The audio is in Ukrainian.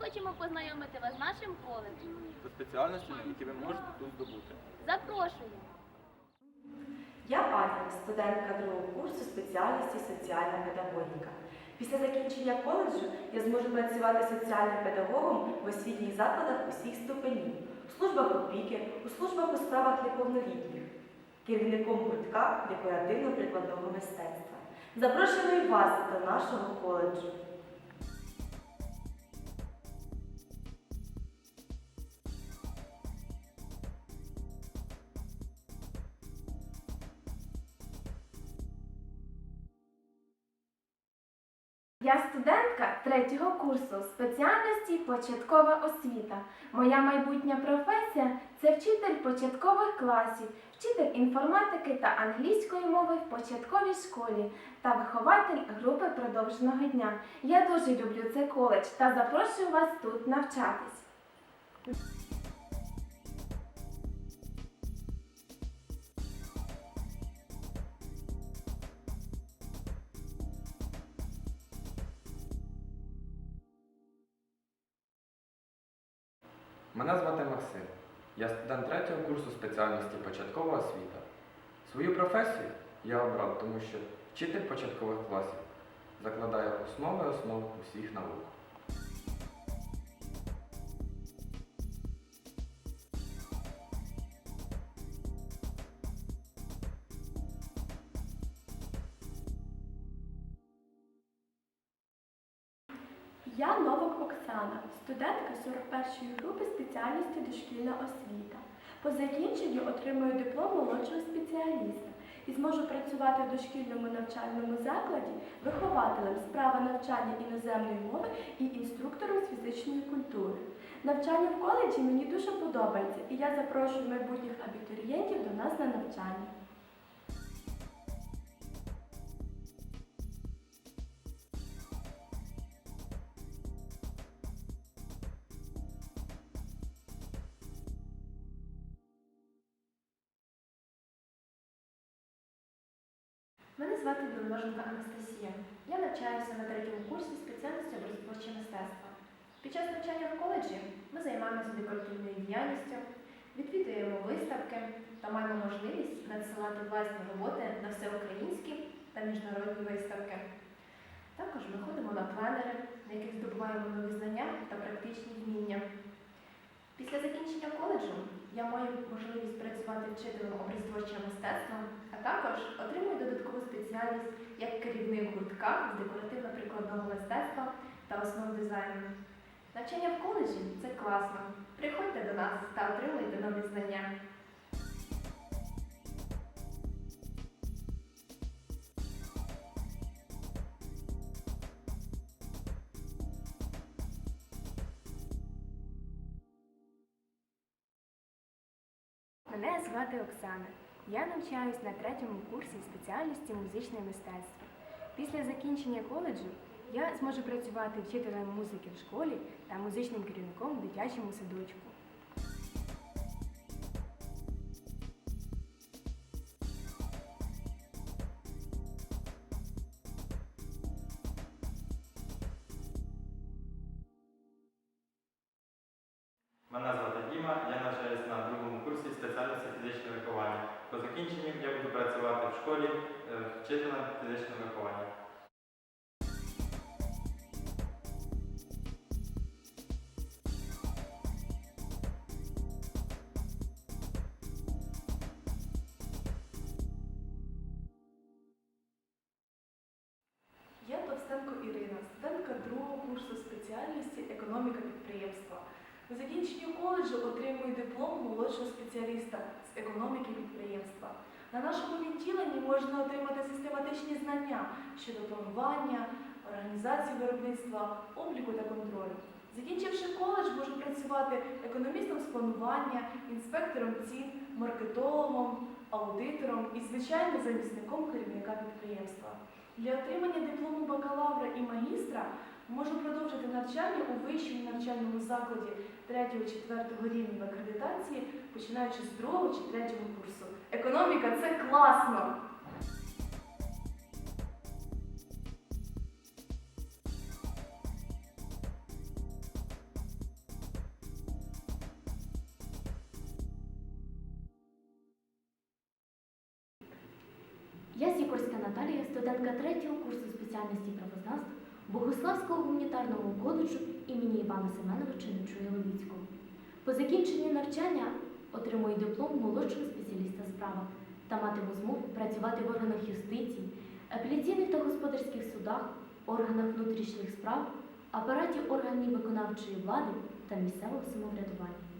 хочемо познайомити вас з нашим коледжем. та спеціальностями, які ви можете тут здобути. Запрошуємо! Я Аня, студентка другого курсу спеціальності соціальна педагогіка. Після закінчення коледжу я зможу працювати соціальним педагогом в освітніх закладах усіх ступенів, у службах опіки, у службах у справах неповнолітніх, керівником гуртка декоративно-прикладного мистецтва. Запрошуємо і вас до нашого коледжу. Третього курсу спеціальності початкова освіта. Моя майбутня професія це вчитель початкових класів, вчитель інформатики та англійської мови в початковій школі та вихователь групи продовженого дня. Я дуже люблю цей коледж та запрошую вас тут навчатись. Мене звати Максим. Я студент третього курсу спеціальності початкова освіта. Свою професію я обрав, тому що вчитель початкових класів закладає основи основ усіх наук. Я Новак Оксана, студентка 41-ї групи спеціальності дошкільна освіта. По закінченню отримую диплом молодшого спеціаліста і зможу працювати в дошкільному навчальному закладі вихователем з права навчання іноземної мови і інструктором з фізичної культури. Навчання в коледжі мені дуже подобається, і я запрошую майбутніх абітурієнтів до нас на навчання. Звати Біломоженка Анастасія. Я навчаюся на третьому курсі спеціальності образотворче мистецтво. Під час навчання в коледжі ми займаємося декоративною діяльністю, відвідуємо виставки та маємо можливість надсилати власні роботи на всеукраїнські та міжнародні виставки. Також ми ходимо на пленери, на яких здобуваємо нові знання та практичні вміння. Після закінчення коледжу я маю можливість працювати вчителем образотворчого мистецтва, а також отримую додаткову спеціальність як керівник гуртка з декоративно-прикладного мистецтва та основ дизайну. Навчання в коледжі це класно. Приходьте до нас та отримуйте нові знання. Мене звати Оксана. Я навчаюсь на третьому курсі спеціальності музичне мистецтво. Після закінчення коледжу я зможу працювати вчителем музики в школі та музичним керівником в дитячому садочку. Мене звати Діма, я навчаюся на другому спеціальності фізичне виховання. По закінченню я буду працювати в школі е, вчителем фізичного виховання. Я Товстенко Ірина, студентка другого курсу спеціальності економіка підприємства. По закінченню коледжу отримую диплом молодшого спеціаліста з економіки підприємства. На нашому відділенні можна отримати систематичні знання щодо планування, організації виробництва, обліку та контролю. Закінчивши коледж, можу працювати економістом з планування, інспектором цін, маркетологом, аудитором і, звичайно, замісником керівника підприємства. Для отримання диплому бакалавра і магістра можу продовжити навчання у вищому навчальному закладі 3-4 рівнів акредитації, починаючи з 2 чи 3 курсу. Економіка це класно! Я Сікорська Наталія, студентка третього курсу спеціальності правознавства Богославського гуманітарного коледжу імені Івана Семеновича Нечуя-Левіцького. По закінченню навчання отримую диплом молодшого спеціаліста в справах та матиму змогу працювати в органах юстиції, апеляційних та господарських судах, органах внутрішніх справ, апараті органів виконавчої влади та місцевого самоврядування.